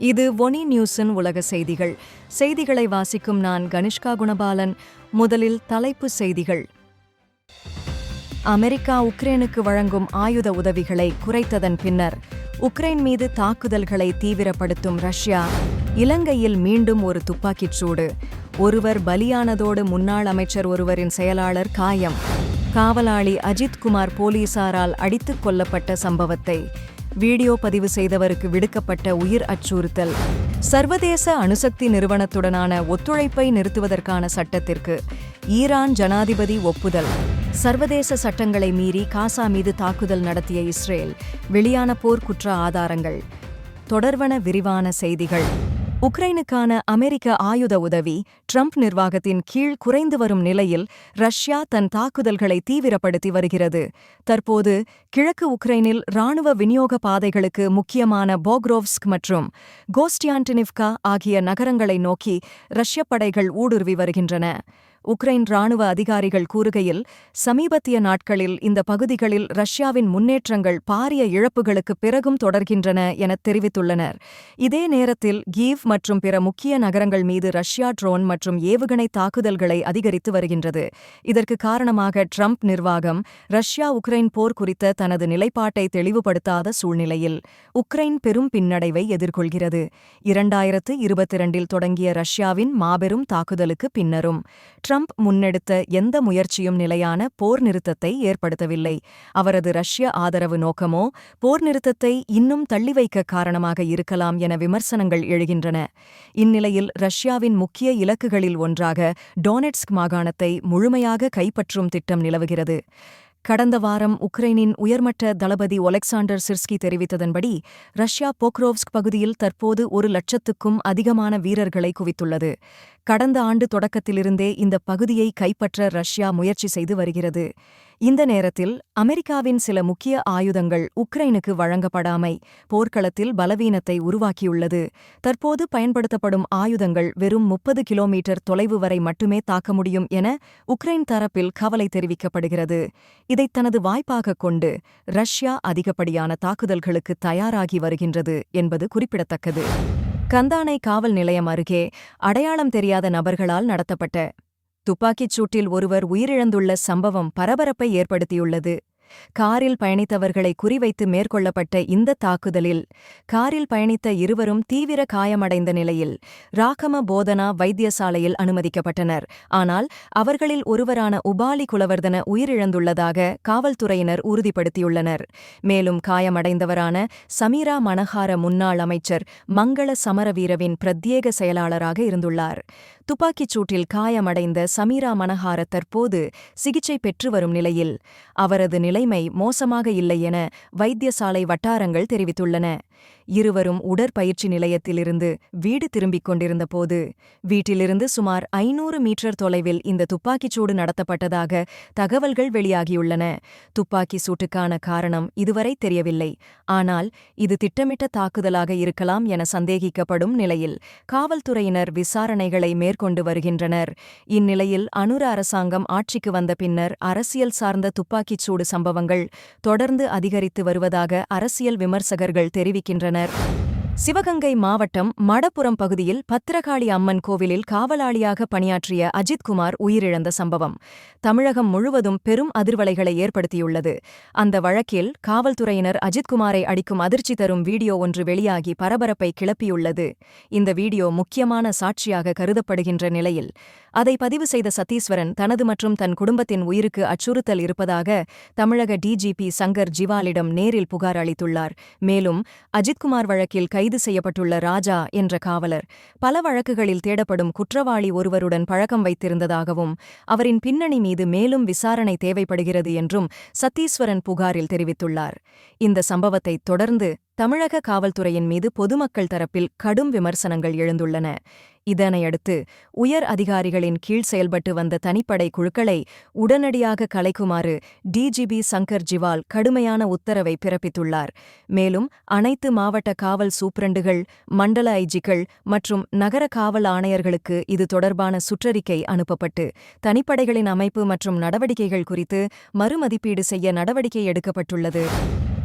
இது ஒனி நியூஸின் உலக செய்திகள். செய்திகளை வாசிக்கும் நான் கனிஷ்கா குணபாலன். முதலில் தலைப்பு செய்திகள். அமெரிக்கா உக்ரைனுக்கு வழங்கும் ஆயுத உதவிகளை குறைத்ததன் பின்னர் உக்ரைன் மீது தாக்குதல்களை தீவிரப்படுத்தும் ரஷ்யா இலங்கையில் மீண்டும் ஒரு துப்பாக்கிச் சூடு. ஒருவர் பலியானதோடு முன்னாள் அமைச்சர் ஒருவரின் செயலாளர் காயம். காவலாளி அஜித் குமார் போலீசாரால் அடித்துக் கொல்லப்பட்ட சம்பவத்தை வீடியோ பதிவு செய்தவருக்கு விடுக்கப்பட்ட உயிர் அச்சுறுத்தல். சர்வதேச அணுசக்தி நிறுவனத்துடனான ஒத்துழைப்பை நிறுத்துவதற்கான சட்டத்திற்கு ஈரான் ஜனாதிபதி ஒப்புதல். சர்வதேச சட்டங்களை மீறி காசா மீது தாக்குதல் நடத்திய இஸ்ரேல். வெளியான போர்க்குற்ற ஆதாரங்கள். தொடர்வன விரிவான செய்திகள். உக்ரைனுக்கான அமெரிக்க ஆயுத உதவி ட்ரம்ப் நிர்வாகத்தின் கீழ் குறைந்து வரும் நிலையில் ரஷ்யா தன் தாக்குதல்களை தீவிரப்படுத்தி வருகிறது. தற்போது கிழக்கு உக்ரைனில் ராணுவ விநியோக பாதைகளுக்கு முக்கியமான போக்ரோவ்ஸ்க் மற்றும் கோஸ்டியான்டினிவ்கா ஆகிய நகரங்களை நோக்கி ரஷ்ய படைகள் ஊடுருவி வருகின்றன. உக்ரைன் ராணுவ அதிகாரிகள் கூறுகையில் சமீபத்திய நாட்களில் இந்த பகுதிகளில் ரஷ்யாவின் முன்னேற்றங்கள் பாரிய இழப்புகளுக்கு பிறகும் தொடர்கின்றன என தெரிவித்துள்ளனர். இதே நேரத்தில் கீவ் மற்றும் பிற முக்கிய நகரங்கள் மீது ரஷ்யா ட்ரோன் மற்றும் ஏவுகணை தாக்குதல்களை அதிகரித்து வருகின்றது. இதற்கு காரணமாக ட்ரம்ப் நிர்வாகம் ரஷ்யா உக்ரைன் போர் குறித்த தனது நிலைப்பாட்டை தெளிவுபடுத்தாத சூழ்நிலையில் உக்ரைன் பெரும் பின்னடைவை எதிர்கொள்கிறது. இரண்டாயிரத்து இருபத்திரண்டில் தொடங்கிய ரஷ்யாவின் மாபெரும் தாக்குதலுக்கு பின்னரும் ட்ரம்ப் முன்னெடுத்த எந்த முயற்சியும் நிலையான போர் நிறுத்தத்தை ஏற்படுத்தவில்லை. அவரது ரஷ்ய ஆதரவு நோக்கமோ போர் நிறுத்தத்தை இன்னும் தள்ளி வைக்க காரணமாக இருக்கலாம் என விமர்சனங்கள் எழுகின்றன. இந்நிலையில் ரஷ்யாவின் முக்கிய இலக்குகளில் ஒன்றாக டோனெட்ஸ்க் மாகாணத்தை முழுமையாக கைப்பற்றும் திட்டம் நிலவுகிறது. கடந்த வாரம் உக்ரைனின் உயர்மட்ட தளபதி ஒலெக்சாண்டர் சிர்ஸ்கி தெரிவித்ததன்படி ரஷ்யா போக்ரோவ்ஸ்க் பகுதியில் தற்போது ஒரு லட்சத்துக்கும் அதிகமான வீரர்களை குவித்துள்ளது. கடந்த ஆண்டு தொடக்கத்திலிருந்தே இந்த பகுதியை கைப்பற்ற ரஷ்யா முயற்சி செய்து வருகிறது. இந்த நேரத்தில் அமெரிக்காவின் சில முக்கிய ஆயுதங்கள் உக்ரைனுக்கு வழங்கப்படாமை போர்க்களத்தில் பலவீனத்தை உருவாக்கியுள்ளது. தற்போது பயன்படுத்தப்படும் ஆயுதங்கள் வெறும் முப்பது கிலோமீட்டர் தொலைவு வரை மட்டுமே தாக்க முடியும் என உக்ரைன் தரப்பில் கவலை தெரிவிக்கப்படுகிறது. இதை தனது வாய்ப்பாகக் கொண்டு ரஷ்யா அதிகப்படியான தாக்குதல்களுக்கு தயாராகி வருகின்றது என்பது குறிப்பிடத்தக்கது. கந்தானை காவல் நிலையம் அருகே அடையாளம் தெரியாத நபர்களால் நடத்தப்பட்ட துப்பாக்கிச் சூட்டில் ஒருவர் உயிரிழந்துள்ள சம்பவம் பரபரப்பை ஏற்படுத்தியுள்ளது. காரில் பயணித்தவர்களை குறிவைத்து மேற்கொள்ளப்பட்ட இந்த தாக்குதலில் காரில் பயணித்த இருவரும் தீவிர காயமடைந்த நிலையில் ராகம போதனா வைத்தியசாலையில் அனுமதிக்கப்பட்டனர். ஆனால் அவர்களில் ஒருவரான உபாலி குலவர்தன உயிரிழந்துள்ளதாக காவல்துறையினர் உறுதிப்படுத்தியுள்ளனர். மேலும் காயமடைந்தவரான சமீரா மனஹார முன்னாள் அமைச்சர் மங்கள சமரவீரவின் பிரத்யேக செயலாளராக இருந்துள்ளார். துப்பாக்கிச் சூட்டில் காயமடைந்த சமீரா மனஹார தற்போது சிகிச்சை பெற்று வரும் நிலையில். அவரது நிலைமை மோசமாக இல்லை என வைத்தியசாலை வட்டாரங்கள் தெரிவித்துள்ளன. இருவரும் உடற்பயிற்சி நிலையத்திலிருந்து வீடு திரும்பிக் கொண்டிருந்தபோது வீட்டிலிருந்து சுமார் ஐநூறு மீட்டர் தொலைவில் இந்த துப்பாக்கிச்சூடு நடத்தப்பட்டதாக தகவல்கள் வெளியாகியுள்ளன. துப்பாக்கி சூட்டுக்கான காரணம் இதுவரை தெரியவில்லை. ஆனால் இது திட்டமிட்ட தாக்குதலாக இருக்கலாம் என சந்தேகிக்கப்படும் நிலையில் காவல்துறையினர் விசாரணைகளை மேற்கொண்டு வருகின்றனர். இந்நிலையில் அனுர அரசாங்கம் ஆட்சிக்கு வந்த பின்னர் அரசியல் சார்ந்த துப்பாக்கிச்சூடு சம்பவங்கள் தொடர்ந்து அதிகரித்து வருவதாக அரசியல் விமர்சகர்கள் தெரிவிக்கின்றனர் சிவகங்கை மாவட்டம் மடப்புறம் பகுதியில் பத்திரகாளி அம்மன் கோவிலில் காவலாளியாக பணியாற்றிய அஜித்குமார் உயிரிழந்த சம்பவம். தமிழகம் முழுவதும் பெரும் அதிர்வலைகளை ஏற்படுத்தியுள்ளது. அந்த வழக்கில் காவல்துறையினர் அஜித்குமாரை அடிக்கும் அதிர்ச்சி தரும் வீடியோ ஒன்று வெளியாகி பரபரப்பை கிளப்பியுள்ளது. இந்த வீடியோ முக்கியமான சாட்சியாக கருதப்படுகின்ற நிலையில் அதை பதிவு செய்த சத்தீஸ்வரன் தனது மற்றும் தன் குடும்பத்தின் உயிருக்கு அச்சுறுத்தல் இருப்பதாக தமிழக டிஜிபி சங்கர் ஜிவாலிடம் நேரில் புகார் அளித்துள்ளார். மேலும் அஜித்குமார் வழக்கில் கைது செய்யப்பட்டுள்ள ராஜா என்ற காவலர். பல வழக்குகளில் தேடப்படும் குற்றவாளி ஒருவருடன் பழக்கம் வைத்திருந்ததாகவும் அவரின் பின்னணி மீது மேலும் விசாரணை தேவைப்படுகிறது என்றும் சத்தீஸ்வரன் புகாரில் தெரிவித்துள்ளார். இந்த சம்பவத்தை தொடர்ந்து தமிழக காவல்துறையின் மீது பொதுமக்கள் தரப்பில் கடும் விமர்சனங்கள் எழுந்துள்ளன. இதனையடுத்து உயர் அதிகாரிகளின் கீழ் செயல்பட்டு வந்த தனிப்படை குழுக்களை உடனடியாக கலைக்குமாறு டிஜிபி சங்கர் ஜிவால் கடுமையான உத்தரவை பிறப்பித்துள்ளார். மேலும் அனைத்து மாவட்ட காவல் சூப்பிரண்டுகள் மண்டல ஐஜிகள் மற்றும் நகர காவல் ஆணையர்களுக்கு இது தொடர்பான சுற்றறிக்கை அனுப்பப்பட்டு தனிப்படைகளின் அமைப்பு மற்றும் நடவடிக்கைகள் குறித்து மறுமதிப்பீடு செய்ய நடவடிக்கை எடுக்கப்பட்டுள்ளது.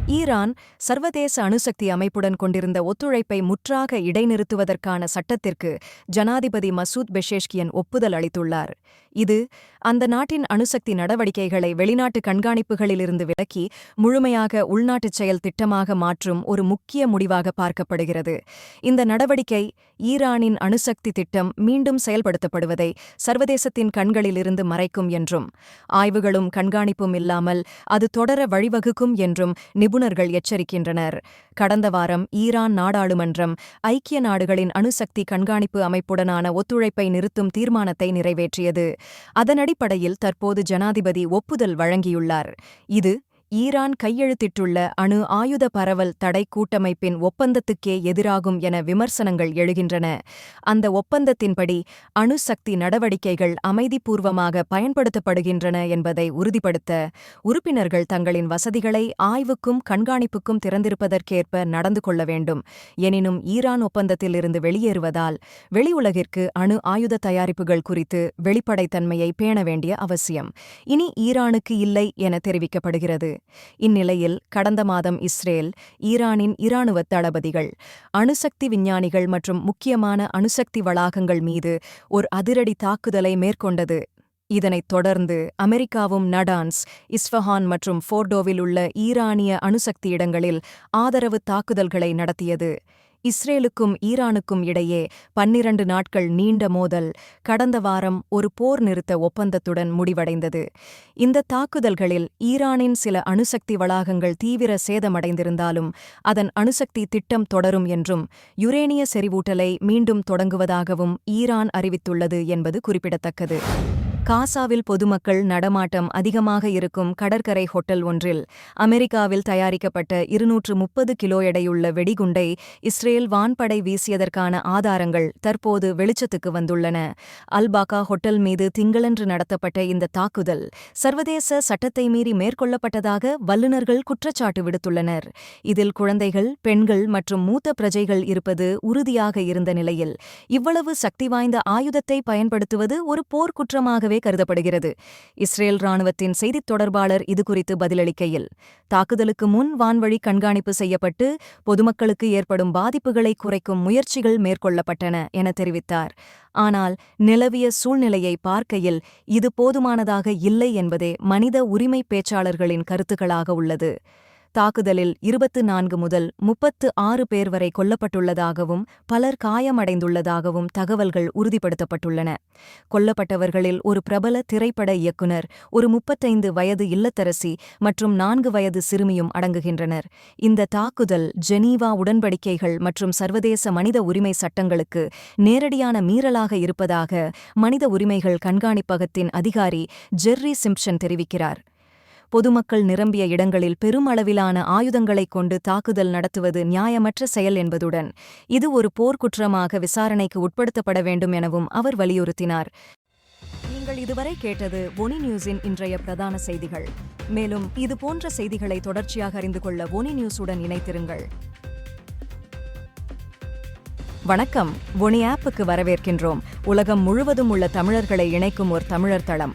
ஈரான் சர்வதேச அணுசக்தி அமைப்புடன் கொண்டிருந்த ஒத்துழைப்பை முற்றாக இடைநிறுத்துவதற்கான சட்டத்திற்கு ஜனாதிபதி மசூத் பெஷேஷ்கியன் ஒப்புதல் அளித்துள்ளார். இது அந்த நாட்டின் அணுசக்தி நடவடிக்கைகளை வெளிநாட்டு கண்காணிப்புகளிலிருந்து விலக்கி முழுமையாக உள்நாட்டுச் செயல் திட்டமாக மாற்றும் ஒரு முக்கிய முடிவாக பார்க்கப்படுகிறது. இந்த நடவடிக்கை ஈரானின் அணுசக்தி திட்டம் மீண்டும் செயல்படுத்தப்படுவதை சர்வதேசத்தின் கண்களிலிருந்து மறைக்கும் என்றும் ஆய்வுகளும் கண்காணிப்பும் இல்லாமல் அது தொடர வழிவகுக்கும் என்றும் நிபுணர்கள் எச்சரிக்கின்றனர். கடந்த வாரம் ஈரான் நாடாளுமன்றம் ஐக்கிய நாடுகளின் அணுசக்தி கண்காணிப்பு அமைப்புடனான ஒத்துழைப்பை நிறுத்தும் தீர்மானத்தை நிறைவேற்றியது. அதன் அடிப்படையில் தற்போது ஜனாதிபதி ஒப்புதல் வழங்கியுள்ளார். இது ஈரான் கையெழுத்திட்டுள்ள அணு ஆயுத பரவல் தடை கூட்டமைப்பின் ஒப்பந்தத்துக்கே எதிராகும் என விமர்சனங்கள் எழுகின்றன. அந்த ஒப்பந்தத்தின்படி அணுசக்தி நடவடிக்கைகள் அமைதிபூர்வமாக பயன்படுத்தப்படுகின்றன என்பதை உறுதிப்படுத்த உறுப்பினர்கள் தங்களின் வசதிகளை ஆய்வுக்கும் கண்காணிப்புக்கும் திறந்திருப்பதற்கேற்ப நடந்து கொள்ள வேண்டும். எனினும் ஈரான் ஒப்பந்தத்திலிருந்து வெளியேறுவதால் வெளியுலகிற்கு அணு ஆயுத தயாரிப்புகள் குறித்து வெளிப்படைத்தன்மையை பேண வேண்டிய அவசியம். இனி ஈரானுக்கு இல்லை என தெரிவிக்கப்படுகிறது. இந்நிலையில் கடந்த மாதம் இஸ்ரேல் ஈரானின் இராணுவ தளபதிகள் அணுசக்தி விஞ்ஞானிகள் மற்றும் முக்கியமான அணுசக்தி வளாகங்கள் மீது ஒரு அதிரடி தாக்குதலை மேற்கொண்டது. இதனைத் தொடர்ந்து அமெரிக்காவும் நடான்ஸ் இஸ்ஃபஹான் மற்றும் ஃபோர்டோவில் உள்ள ஈரானிய அணுசக்தி இடங்களில் ஆதரவு தாக்குதல்களை நடத்தியது. இஸ்ரேலுக்கும் ஈரானுக்கும் இடையே பன்னிரண்டு நாட்கள் நீண்ட மோதல். கடந்த வாரம் ஒரு போர் நிறுத்த ஒப்பந்தத்துடன் முடிவடைந்தது. இந்த தாக்குதல்களில் ஈரானின் சில அணுசக்தி வளாகங்கள் தீவிர சேதமடைந்திருந்தாலும் அதன் அணுசக்தி திட்டம் தொடரும் என்றும் யுரேனிய செறிவூட்டலை மீண்டும் தொடங்குவதாகவும் ஈரான் அறிவித்துள்ளது என்பது குறிப்பிடத்தக்கது. காசாவில் பொதுமக்கள் நடமாட்டம் அதிகமாக இருக்கும் கடற்கரை ஹோட்டல் ஒன்றில் அமெரிக்காவில் தயாரிக்கப்பட்ட இருநூற்று முப்பது கிலோ எடையுள்ள வெடிகுண்டை இஸ்ரேல் வான்படை வீசியதற்கான ஆதாரங்கள் தற்போது வெளிச்சத்துக்கு வந்துள்ளன. அல்பாக்கா ஹோட்டல் மீது திங்களன்று நடத்தப்பட்ட இந்த தாக்குதல் சர்வதேச சட்டத்தை மீறி மேற்கொள்ளப்பட்டதாக வல்லுநர்கள் குற்றச்சாட்டு விடுத்துள்ளனர். இதில் குழந்தைகள் பெண்கள் மற்றும் மூத்த பிரஜைகள் இருப்பது உறுதியாக இருந்த நிலையில் இவ்வளவு சக்தி வாய்ந்த ஆயுதத்தை பயன்படுத்துவது ஒரு போர்க்குற்றமாகவே கருதப்படுகிறது. இஸ்ரேல் ராணுவத்தின் செய்தித் தொடர்பாளர் இதுகுறித்து பதிலளிக்கையில் தாக்குதலுக்கு முன் வான்வழி கண்காணிப்பு செய்யப்பட்டு பொதுமக்களுக்கு ஏற்படும் பாதிப்புகளை குறைக்கும் முயற்சிகள் மேற்கொள்ளப்பட்டன என தெரிவித்தார். ஆனால் நிலவிய சூழ்நிலையை பார்க்கையில் இது போதுமானதாக இல்லை என்பதே மனித உரிமை பேச்சாளர்களின் கருத்துக்களாக உள்ளது. தாக்குதலில் இருபத்து நான்கு முதல் முப்பத்து ஆறு பேர் வரை கொல்லப்பட்டுள்ளதாகவும் பலர் காயமடைந்துள்ளதாகவும் தகவல்கள் உறுதிப்படுத்தப்பட்டுள்ளன. கொல்லப்பட்டவர்களில் ஒரு பிரபல திரைப்பட இயக்குனர் ஒரு முப்பத்தைந்து வயது இல்லத்தரசி மற்றும் நான்கு வயது சிறுமியும் அடங்குகின்றனர். இந்த தாக்குதல் ஜெனீவா உடன்படிக்கைகள் மற்றும் சர்வதேச மனித உரிமை சட்டங்களுக்கு நேரடியான மீறலாக இருப்பதாக மனித உரிமைகள் கண்காணிப்பகத்தின் அதிகாரி ஜெர்ரி சிம்ப்சன் தெரிவிக்கிறார். பொதுமக்கள் நிரம்பிய இடங்களில் பெருமளவிலான ஆயுதங்களைக் கொண்டு தாக்குதல் நடத்துவது நியாயமற்ற செயல் என்பதுடன் இது ஒரு போர்க்குற்றமாக விசாரணைக்கு உட்படுத்தப்பட வேண்டும் எனவும் அவர் வலியுறுத்தினார். நீங்கள் இதுவரை கேட்டது ஒனி நியூஸின் இன்றைய பிரதான செய்திகள். மேலும் இதுபோன்ற செய்திகளை தொடர்ச்சியாக அறிந்து கொள்ள ஒனி நியூஸுடன் இணைத்திருங்கள் வணக்கம். ஒனி ஆப்புக்கு வரவேற்கின்றோம். உலகம் முழுவதும் உள்ள தமிழர்களை இணைக்கும் ஒரு தமிழர் தளம்.